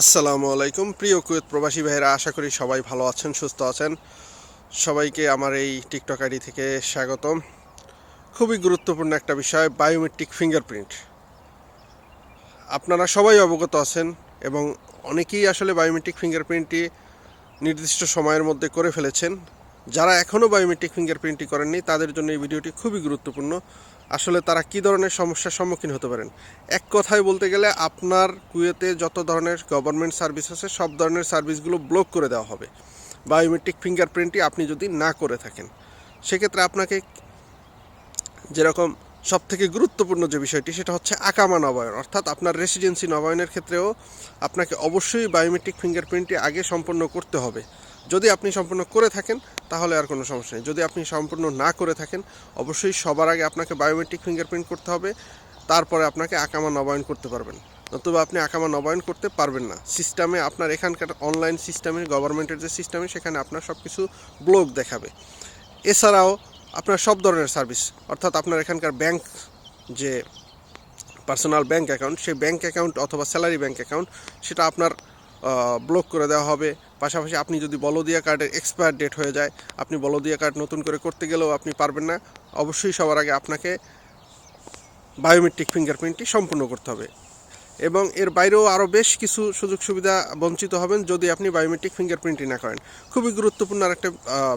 আসসালামু আলাইকুম। প্রিয় কুয়েত প্রবাসী ভাইয়েরা, আশা করি সবাই ভালো আছেন, সুস্থ আছেন। সবাইকে আমার এই টিকটক আইডি থেকে স্বাগতম। খুবই গুরুত্বপূর্ণ একটা বিষয়, বায়োমেট্রিক ফিঙ্গারপ্রিন্ট। আপনারা সবাই অবগত আছেন এবং অনেকেই আসলে বায়োমেট্রিক ফিঙ্গারপ্রিন্টটি নির্দিষ্ট সময়ের মধ্যে করে ফেলেছেন। যারা এখনও বায়োমেট্রিক ফিঙ্গারপ্রিন্টটি করেননি, তাদের জন্য এই ভিডিওটি খুবই গুরুত্বপূর্ণ। আসলে তারা কী ধরনের সমস্যার সম্মুখীন হতে পারেন? এক কথায় বলতে গেলে আপনার কুয়েতে যত ধরনের গভর্নমেন্ট সার্ভিস আছে, সব ধরনের সার্ভিসগুলো ব্লক করে দেওয়া হবে। বায়োমেট্রিক ফিঙ্গারপ্রিন্টটি আপনি যদি না করে থাকেন, সেক্ষেত্রে আপনাকে যেরকম সব থেকে গুরুত্বপূর্ণ যে বিষয়টি, সেটা হচ্ছে আকামা নবায়ন। অর্থাৎ আপনার রেসিডেন্সি নবায়নের ক্ষেত্রেও আপনাকে অবশ্যই বায়োমেট্রিক ফিঙ্গারপ্রিন্টটি আগে সম্পন্ন করতে হবে। যদি আপনি সম্পূর্ণ করে থাকেন তাহলে আর কোনো সমস্যা নেই। যদি আপনি সম্পূর্ণ না করে থাকেন, অবশ্যই সবার আগে আপনাকে বায়োমেট্রিক ফিঙ্গারপ্রিন্ট করতে হবে, তারপরে আপনাকে আকামা নবায়ন করতে পারবেন। নতুবা আপনি আকামা নবায়ন করতে পারবেন না। সিস্টেমে আপনার এখানকার অনলাইন সিস্টেমে গভর্নমেন্টের যে সিস্টেমে সেখানে আপনার সব কিছু ব্লক দেখাবে। এছাড়াও আপনার সব ধরনের সার্ভিস অর্থাৎ আপনার এখানকার ব্যাংক যে পার্সোনাল ব্যাংক অ্যাকাউন্ট সেই ব্যাংক অ্যাকাউন্ট অথবা স্যালারি ব্যাংক অ্যাকাউন্ট সেটা আপনার ব্লক করে দেওয়া হবে। পাশাপাশি আপনি যদি বলদিয়া কার্ডের এক্সপায়ার ডেট হয়ে যায়, আপনি বলদিয়া কার্ড নতুন করে করতে গেলেও আপনি পারবেন না। অবশ্যই সবার আগে আপনাকে বায়োমেট্রিক ফিঙ্গারপ্রিন্টটি সম্পূর্ণ করতে হবে। এবং এর বাইরেও আরও বেশ কিছু সুযোগ সুবিধা বঞ্চিত হবেন যদি আপনি বায়োমেট্রিক ফিঙ্গারপ্রিন্টই না করেন। খুবই গুরুত্বপূর্ণ আর একটা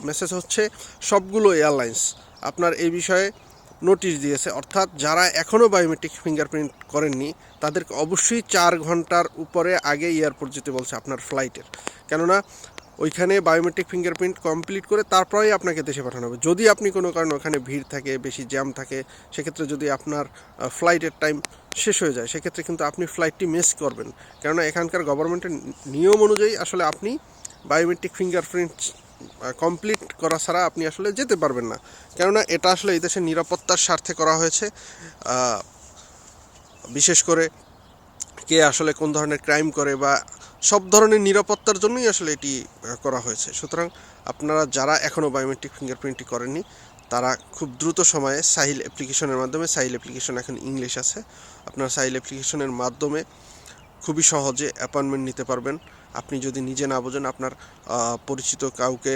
মেসেজ হচ্ছে, সবগুলো এয়ারলাইন্স আপনার এই বিষয়ে নোটিশ দিয়েছে। অর্থাৎ যারা এখনও বায়োমেট্রিক ফিঙ্গারপ্রিন্ট করেননি, তাদেরকে অবশ্যই চার ঘণ্টার উপরে আগে এয়ারপোর্ট যেতে বলছে আপনার ফ্লাইটের কেননা, ওইখানে বায়োমেট্রিক ফিঙ্গারপ্রিন্ট কমপ্লিট করে তারপরেই আপনাকে দেশে পাঠানো হবে। যদি আপনি কোনো কারণে ওখানে ভিড় থাকে, বেশি জ্যাম থাকে, সেক্ষেত্রে যদি আপনার ফ্লাইটের টাইম শেষ হয়ে যায়, সেক্ষেত্রে কিন্তু আপনি ফ্লাইটটি মিস করবেন। কেননা, এখানকার গভর্নমেন্টের নিয়ম অনুযায়ী আসলে আপনি বায়োমেট্রিক ফিঙ্গারপ্রিন্ট কমপ্লিট করা ছাড়া আপনি আসলে যেতে পারবেন না। কেননা এটা আসলে এই দেশের নিরাপত্তার স্বার্থে করা হয়েছে। বিশেষ করে কে আসলে কোন ধরনের ক্রাইম করে বা সব ধরনের নিরাপত্তার জন্যই আসলে এটি করা হয়েছে। সুতরাং আপনারা যারা এখনও বায়োমেট্রিক ফিঙ্গারপ্রিন্টটি করেননি, তারা খুব দ্রুত সময়ে সাহিল অ্যাপ্লিকেশনের মাধ্যমে সাহিল অ্যাপ্লিকেশন এখন ইংলিশ আছে। আপনারা সাহিল অ্যাপ্লিকেশনের মাধ্যমে খুবই সহজে অ্যাপয়েন্টমেন্ট নিতে পারবেন। আপনি যদি নিজে না বোঝেন আপনার পরিচিত কাউকে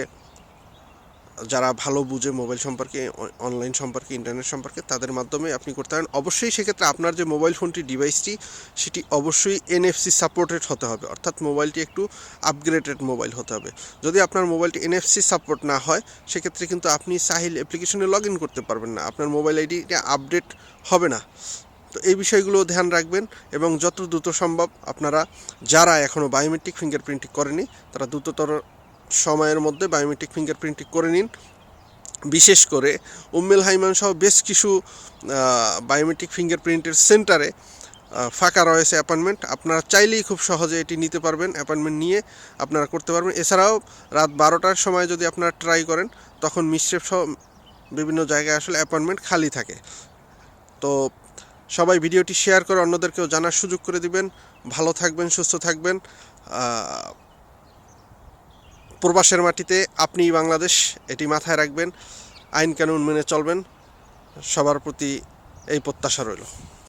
যারা ভালো বুঝে মোবাইল সম্পর্কে অনলাইন সম্পর্কে, ইন্টারনেট সম্পর্কে, তাদের মাধ্যমে আপনি করতে পারেন। অবশ্যই সেক্ষেত্রে আপনার যে মোবাইল ফোনটি ডিভাইসটি, সেটি অবশ্যই এনএফসি সাপোর্টেড হতে হবে। অর্থাৎ মোবাইলটি একটু আপগ্রেডেড মোবাইল হতে হবে। যদি আপনার মোবাইলটি এনএফসি সাপোর্ট না হয়, সেক্ষেত্রে কিন্তু আপনি সাহিল অ্যাপ্লিকেশনে লগ ইন করতে পারবেন না। আপনার মোবাইল আইডিটা আপডেট হবে না। তো এই বিষয়গুলো ধ্যান রাখবেন এবং যত দ্রুত সম্ভব আপনারা যারা এখনও বায়োমেট্রিক ফিঙ্গারপ্রিন্টিং করেনি, তারা দ্রুততর সময়ের মধ্যে বায়োমেট্রিক ফিঙ্গারপ্রিন্টিং করে নিন। বিশেষ করে উম্মেল হাইমান সহ বেশ কিছু বায়োমেট্রিক ফিঙ্গারপ্রিন্টের সেন্টারে ফাঁকা রয়েছে অ্যাপয়েন্টমেন্ট আপনারা চাইলেই খুব সহজে এটি নিতে পারবেন অ্যাপয়েন্টমেন্ট নিয়ে আপনারা করতে পারবেন। এছাড়াও রাত বারোটার সময় যদি আপনারা ট্রাই করেন, তখন মিসশেপ সহ বিভিন্ন জায়গায় আসলে অ্যাপয়েন্টমেন্ট খালি থাকে। তো সবাই ভিডিওটি শেয়ার করে অন্যদেরকেও জানার সুযোগ করে দিবেন। ভালো থাকবেন, সুস্থ থাকবেন। প্রবাসের মাটিতে আপনি বাংলাদেশ, এটি মাথায় রাখবেন। আইন কানুন মেনে চলবেন। সবার প্রতি এই প্রত্যাশা রইল।